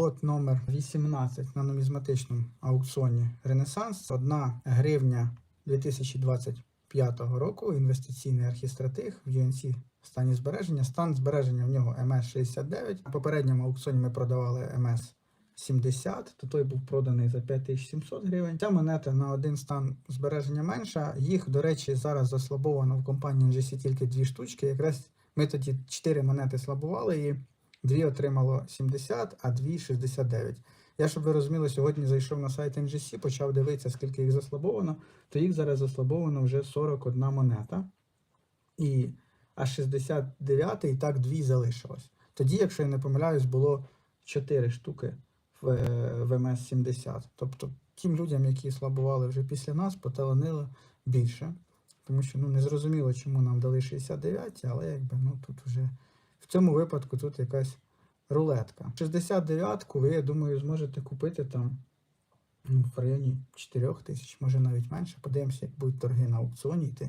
лот номер 18 на нумізматичному аукціоні Ренесанс. 1 гривня 2025 року. Інвестиційний архістратиг в UNC в стані збереження. Стан збереження в нього МС-69. На попередньому аукціоні ми продавали МС. 70, то той був проданий за 5700 гривень. Ця монета на один стан збереження менша. Їх, до речі, зараз заслабовано в компанії NGC тільки дві штучки. Якраз ми тоді 4 монети слабували і дві отримало 70, а дві 69. Я, щоб ви розуміли, сьогодні зайшов на сайт NGC, почав дивитися, скільки їх заслабовано, то їх зараз заслабовано вже 41 монета. І а 69 і так дві залишилось. Тоді, якщо я не помиляюсь, було 4 штуки в, е, в МС-70. Тобто тим людям, які слабували вже після нас, поталанило більше. Тому що ну, не зрозуміло, чому нам дали 69, але якби ну тут вже цьому випадку тут якась рулетка. 69-ку ви, я думаю, зможете купити там ну, в районі 4 тисяч, може навіть менше. Подивимося, як будуть торги на аукціоні йти.